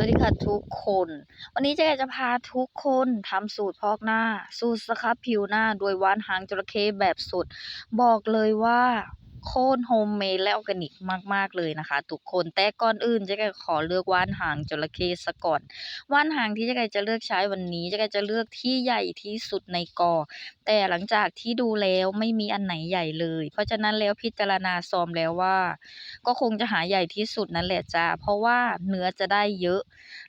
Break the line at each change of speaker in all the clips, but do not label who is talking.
สวัสดีค่ะทุกคน วันนี้เจ๊จะพาทุกคนทำสูตรพอกหน้า สูตรสครับผิวหน้าโดยว่านหางจระเข้แบบสดบอกเลยว่าโคตรโฮมเมดและออร์แกนิกมาก ๆ เลยนะคะ ทุกคนแต่ก่อนอื่นเจ๊กขอเลือกว่านหางจระเข้ซะก่อน ว่านหางที่เจ๊กจะเลือกใช้วันนี้เจ๊กจะเลือกที่ใหญ่ที่สุดในกอ แต่หลังจากที่ดูแล้วไม่มีอันไหนใหญ่เลย เพราะฉะนั้นแล้วพิจารณาซอมแล้วว่า ก็คงจะหาใหญ่ที่สุดนั่นแหละจ้าเพราะว่าเนื้อจะได้เยอะ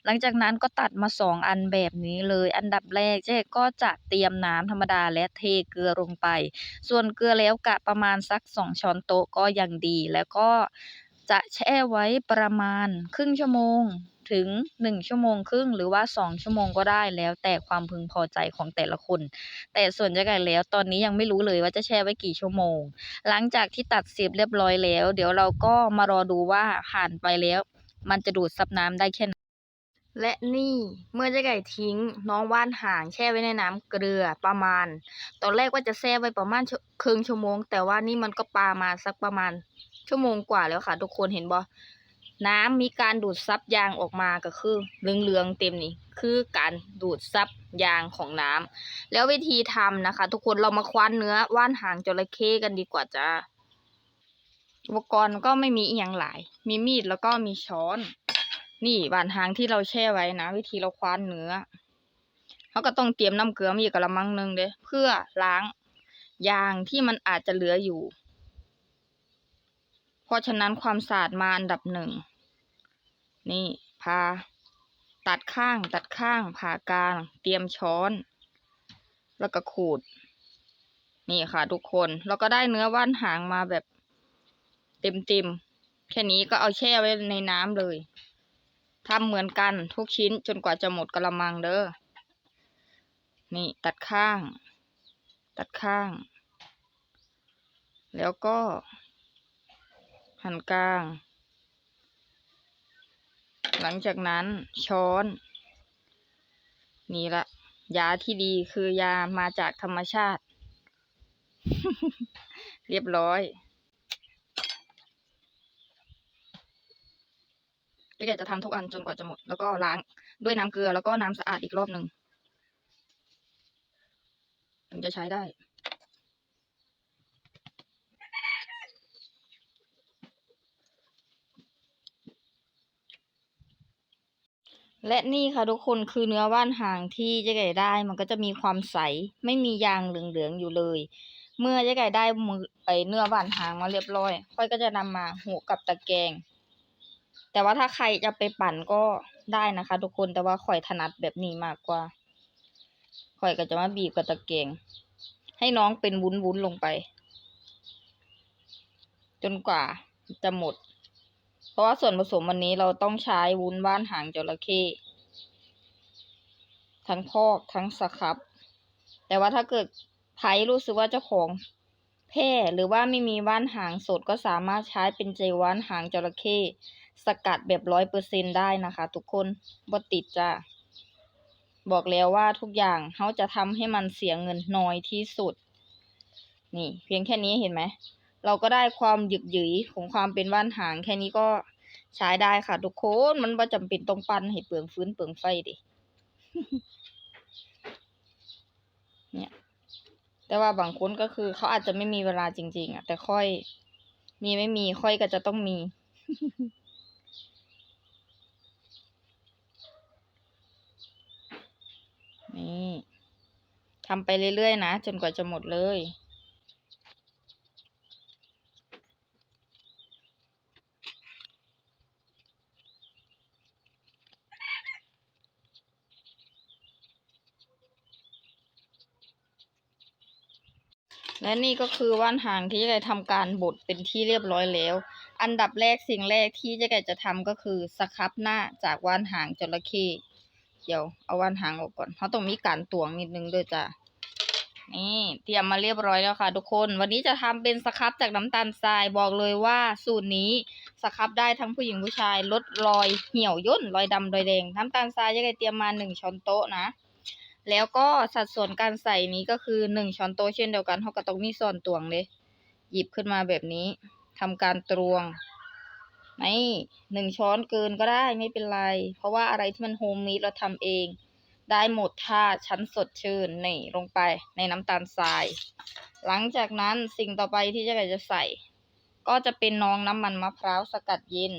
หลังจากนั้นก็ตัดมาสองอันแบบนี้เลย อันดับแรกเจ๊ก็จะเตรียมน้ำธรรมดาและเทเกลือลงไป ส่วนเกลือแล้วกะประมาณสักสองช้อนโต๊ะก็ยังดี แล้วก็จะแช่ไว้ประมาณครึ่งชั่วโมง ถึงหนึ่งชั่วโมงครึ่ง หรือว่าสองชั่วโมงก็ได้แล้วแต่ความพึงพอใจของแต่ละคน แต่ส่วนเจ๊ไก่แล้วตอนนี้ยังไม่รู้เลยว่าจะแช่ไว้กี่ชั่วโมง หลังจากที่ตัดเสียบเรียบร้อยแล้ว เดี๋ยวเราก็มารอดูว่าผ่านไปแล้ว มันจะดูดซับน้ำได้แค่ไหนและนี่เมื่อเจ๊ไก่ทิ้งน้องว่านหางแช่ไว้ในน้ำเกลือประมาณ ตอนแรกว่าจะแช่ไว้ประมาณครึ่งชั่วโมง แต่ว่านี่มันก็ปามาสักประมาณชั่วโมงกว่าแล้วค่ะ ทุกคนเห็นบ่ น้ำมีการดูดซับยางออกมาก็คือเหลืองๆเต็มนี่คือการดูดซับยางของน้ำแล้ววิธีทำนะคะ ทุกคนเรามาคว้านเนื้อว่านหางจระเข้กันดีกว่าจ้าอุปกรณ์ก็ไม่มีอีหยังหลาย มีมีดแล้วก็มีช้อน นี่บานหางที่เราแช่ไว้นะ วิธีเราคว้านเนื้อเขาก็ต้องเตรียมน้ำเกลือมาอีกกระมังหนึ่งเด้เพื่อล้างยางที่มันอาจจะเหลืออยู่ เพราะฉะนั้นความสะอาดมาอันดับหนึ่ง นี่พาตัดข้างตัดข้างผ่ากลาง เตรียมช้อน แล้วก็ขูด นี่ค่ะทุกคนเราก็ได้เนื้อว่านหางมาแบบเต็มๆแค่นี้ก็เอาแช่ไว้ในน้ำเลยทำเหมือนกันทุกชิ้นจนกว่าจะหมดกระมังเด้อ นี่ตัดข้าง ตัดข้าง แล้วก็ หั่นกลาง หลังจากนั้นช้อน นี่ละ ยาที่ดีคือยามาจากธรรมชาติ เรียบร้อยเจ๊แกจะทำทุกอันจนกว่าจะหมด แล้วก็ล้างด้วยน้ำเกลือแล้วก็น้ำสะอาดอีกรอบหนึ่งถึงจะใช้ได้ และนี่ค่ะทุกคนคือเนื้อว่านหางที่เจ๊ไก่ได้ มันก็จะมีความใสไม่มียางเหลืองๆอยู่เลย เมื่อเจ๊ไก่ได้มือไอเนื้อว่านหางมาเรียบร้อย ค่อยก็จะนำมาหูกับตะแกรงแต่ว่าถ้าใครจะไปปั่นก็ได้นะคะ ทุกคนแต่ว่าข่อยถนัดแบบนี้มากกว่าข่อยก็จะมาบีบกับตะแกรงให้น้องเป็นวุ้นๆลงไป จนกว่าจะหมด เพราะว่าส่วนผสมวันนี้เราต้องใช้วุ้นว่านหางจระเข้ทั้งพอกทั้งสครับ แต่ว่าถ้าเกิดไผ่รู้สึกว่าเจ้าของแพร่หรือว่าไม่มีว่านหางสดก็สามารถใช้เป็นเจลว่านหางจระเข้สกัดแบบร้อยเปอร์เซ็นได้นะคะ ทุกคนบ่ติดจ้าบอกแล้วว่าทุกอย่างเขาจะทำให้มันเสียเงินน้อยที่สุด นี่ เพียงแค่นี้เห็นไหม เราก็ได้ความหยึกหยืยของความเป็นว่านหางแค่นี้ก็ใช้ได้ค่ะทุกคนมันบ่จำเป็นต้องปั้นให้เปลืองฟื้นเปลืองไฟดิเนี่ยแต่ว่าบางคนก็คือเขาอาจจะไม่มีเวลาจริง ๆอะแต่ค่อย มีไม่มีค่อยก็จะต้องมี นี่ทำไปเรื่อยๆนะจนกว่าจะหมดเลย และนี่ก็คือว่านหางที่เจ๊ไก่ทำการบดเป็นที่เรียบร้อยแล้ว อันดับแรกสิ่งแรกที่เจ๊ไก่จะทำก็คือสครับหน้าจากว่านหางจระเข้เดี๋ยวเอาว่านหางออกก่อน เพราะต้องมีการตวงนิดนึงด้วยจ้ะนี่เตรียมมาเรียบร้อยแล้วค่ะ ทุกคน วันนี้จะทำเป็นสครับจากน้ำตาลทรายบอกเลยว่าสูตรนี้สครับได้ทั้งผู้หญิงผู้ชายลดรอยเหี่ยวย่นรอยดำรอยแดงน้ำตาลทรายยังไงเตรียมมาหนึ่งช้อนโต๊ะนะ แล้วก็สัดส่วนการใส่นี้ก็คือหนึ่งช้อนโต๊ะเช่นเดียวกันเขาก็ต้องมีส่วนตวงเลยหยิบขึ้นมาแบบนี้ทำการตวงไม่หนึ่งช้อนเกินก็ได้ไม่เป็นไร เพราะว่าอะไรที่มันโฮมมีดเราทำเอง ได้หมดถ้าชั้นสดชื่นนี่ลงไปในน้ำตาลทราย หลังจากนั้นสิ่งต่อไปที่เจะจะใส่ ก็จะเป็นน้องน้ำมันมะพร้าวสกัดเย็น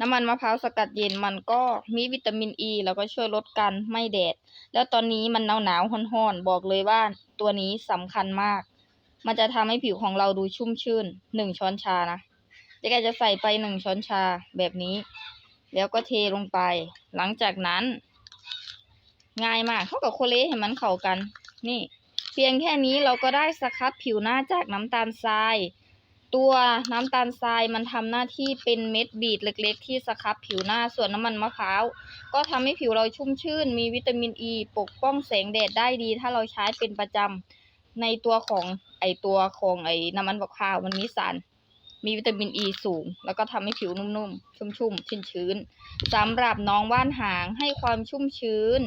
น้ำมันมะพร้าวสกัดเย็นมันก็มีวิตามินอ e, ีแล้วก็ช่วยลดการไม่แดด แล้วตอนนี้มันหนาวหนาวๆร้อนๆ บอกเลยว่าตัวนี้สำคัญมาก มันจะทำให้ผิวของเราดูชุ่มชื่นหนึ่งช้อนชานะเจ๊แกจะใส่ไปหนึ่งช้อนชาแบบนี้ แล้วก็เทลงไป หลังจากนั้น ง่ายมากเท่ากับโคเลให้มันเข้ากัน นี่ เพียงแค่นี้เราก็ได้สครับผิวหน้าจากน้ำตาลทราย ตัวน้ำตาลทรายมันทำหน้าที่เป็นเม็ดบีดเล็ก ๆ ที่สครับผิวหน้าส่วนน้ำมันมะพร้าวก็ทำให้ผิวเราชุ่มชื่น มีวิตามินอ e, ีปกป้องแสงแดดได้ดี ถ้าเราใช้เป็นประจำในตัวของไอตัวของไอน้ำมันมะพร้าวมันมีสาร มีวิตามินอ e ีสูง แล้วก็ทำให้ผิวนุ่มๆชุ่มๆชื้นๆสำหรับน้องว่านหางให้ความชุ่มชื้น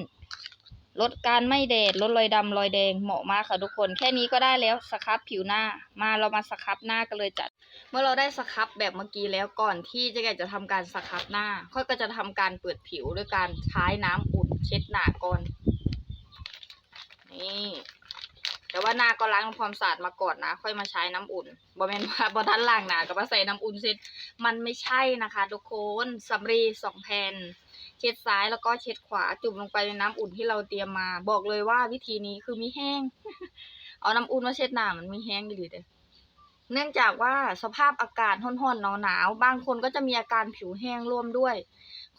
ลดการไม่แดดลดรอยดำรอยแดงเหมาะมากค่ะทุกคน แค่นี้ก็ได้แล้วสครับผิวหน้ามาเรามาสครับหน้ากันเลยจัด เมื่อเราได้สครับแบบเมื่อกี้แล้วก่อนที่เจะแกจะทำการสครับหน้าค่อยก็จะทำการเปิดผิวด้วยการใช้น้ำอุ่นเช็ดหน้าก่อนนี่แต่ว่าหน้าก็ล้างความสะอาดมาก่อนนะ ค่อยมาใช้น้ำอุ่นบ่แมนว่าบ่ทันล้างหน้าก็มาใส่น้ำอุ่นเสร็จมันไม่ใช่นะคะ ทุกคนสำลีสองแผ่น เช็ดซ้ายแล้วก็เช็ดขวาจุ่มลงไปในน้ำอุ่นที่เราเตรียมมา บอกเลยว่าวิธีนี้คือมีแห้ง เอาน้ำอุ่นมาเช็ดหน้ามันมีแห้งดีเด้อเนื่องจากว่าสภาพอากาศร้อนๆหนาวๆบางคนก็จะมีอาการผิวแห้งร่วมด้วย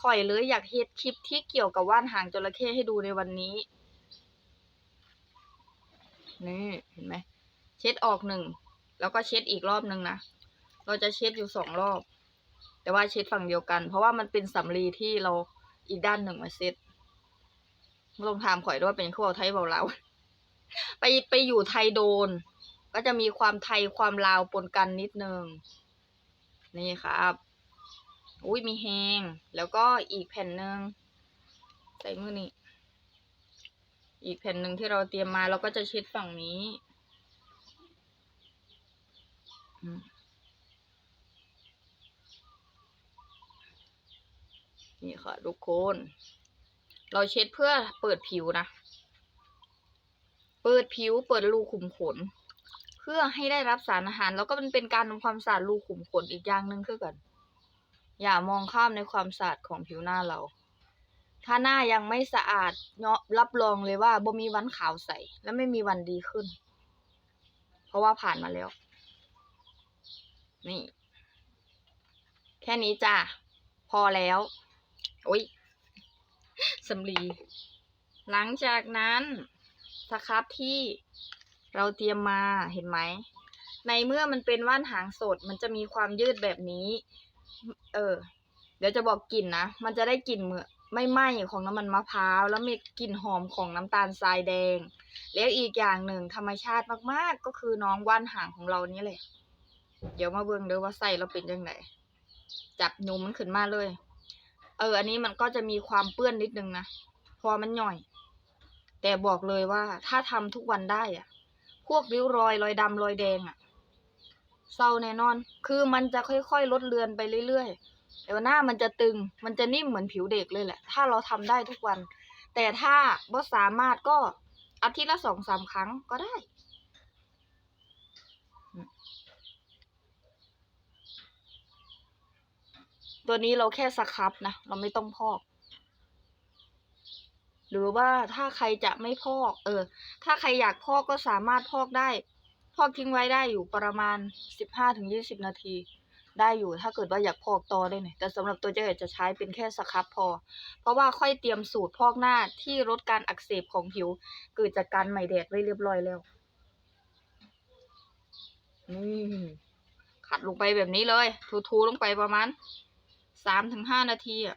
ข่อยเลยอยากเฮ็ดคลิปที่เกี่ยวกับว่านหางจระเข้ให้ดูในวันนี้นี่เห็นไหมเช็ดออกหนึ่งแล้วก็เช็ดอีกรอบหนึ่งนะเราจะเช็ดอยู่สองรอบ แต่ว่าเช็ดฝั่งเดียวกัน เพราะว่ามันเป็นสำลีที่เรา อีกด้านหนึ่งมาเช็ต้องถามข่อยด้วยว่าเป็นขั้วไทยเบาเราไปไปอยู่ไทยโดน ก็จะมีความไทยความลาวปนกันนิดนึง นี่ครับอุ้ยมีแหงแล้วก็อีกแผ่นหนึ่งใส่มือนี่อีกแผ่นหนึ่งที่เราเตรียมมาเราก็จะเช็ดฝั่งนี้อืม นี่ค่ะทุกคน เราเช็ดเพื่อเปิดผิวนะ เปิดผิวเปิดรูขุมขน เพื่อให้ได้รับสารอาหาร แล้วก็มันเป็นการทำความสะอาดรูขุมขนอีกอย่างหนึ่งคือกันอย่ามองข้ามในความสะอาดของผิวหน้าเรา ถ้าหน้ายังไม่สะอาดเนาะรับรองเลยว่าบ่มีวันขาวใสและไม่มีวันดีขึ้น เพราะว่าผ่านมาแล้ว นี่ แค่นี้จ้ะ พอแล้ว โอ้ยสำลี หลังจากนั้นสครับที่เราเตรียมมาเห็นไหม ในเมื่อมันเป็นว่านหางสด มันจะมีความยืดแบบนี้ เออ เดี๋ยวจะบอกกลิ่นนะ มันจะได้กลิ่นเหมือไม่ไหม้ของน้ำมันมะพร้าว แล้วมีกลิ่นหอมของน้ำตาลทรายแดง แล้วอีกอย่างหนึ่งธรรมชาติมากๆ ก็คือน้องว่านหางของเรานี่แหละ เดี๋ยวมาเบิ่งเด้อว่าใส่เราเป็นยังไงจับยุมมันขึ้นมาเลย เออ อันนี้มันก็จะมีความเปื้อนนิดนึงนะ พอมันหน่อย แต่บอกเลยว่าถ้าทำทุกวันได้อะพวกริ้วรอยรอยดำรอยแดงอะเศร้าแน่นอน คือมันจะค่อยๆ ลดเลือนไปเรื่อยๆ แต่ว่าหน้ามันจะตึง มันจะนิ่มเหมือนผิวเด็กเลยแหละ ถ้าเราทำได้ทุกวัน แต่ถ้าบ่สามารถก็อาทิตย์ละสองสามครั้งก็ได้ ตัวนี้เราแค่สครับนะ เราไม่ต้องพอก หรือว่าถ้าใครจะไม่พอก เออ ถ้าใครอยากพอกก็สามารถพอกได้ พอกทิ้งไว้ได้อยู่ประมาณสิบห้าถึงยี่สิบนาที ได้อยู่ถ้าเกิดว่าอยากพอกต่อได้เนี่ยแต่สำหรับตัวเจ๊จะใช้เป็นแค่สครับพอ เพราะว่าค่อยเตรียมสูตรพอกหน้าที่ลดการอักเสบของผิว เกิดจากการไหมแดดไว้เรียบร้อยแล้วนี่ขัดลงไปแบบนี้เลย ทูๆลงไปประมาณ สามถึงห้านาทีอะ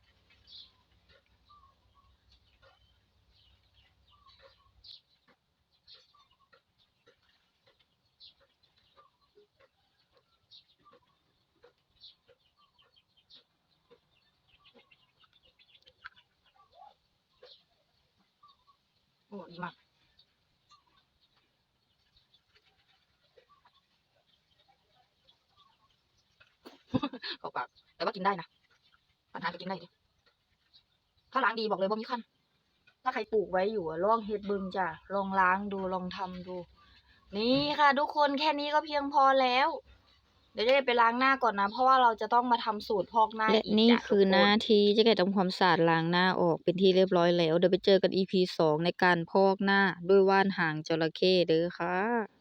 โอ้ดีมากเขาปากแต่ว่ากินได้นะ ปัญหาก็กินได้ดิถ้าล้างดีบอกเลยว่ามีคันถ้าใครปลูกไว้อยู่อะลองเฮ็ดเบึงจ้ะลองล้างดูลองทำดู นี่ค่ะ ทุกคนแค่นี้ก็เพียงพอแล้ว เดี๋ยวเจะไปล้างหน้าก่อนนะ เพราะว่าเราจะต้องมาทำสูตรพอกหน้า
และ
อีก
นี่
จ้ะ
คือ
ทุก
ห
ค
น้าที่เจ๊ไก่ทำความสะอาดล้างหน้าออกเป็นที่เรียบร้อยแล้ว เดี๋ยวไปเจอกัน EP สองในการพอกหน้าด้วยว่านหางจระเข้เด้อค่ะ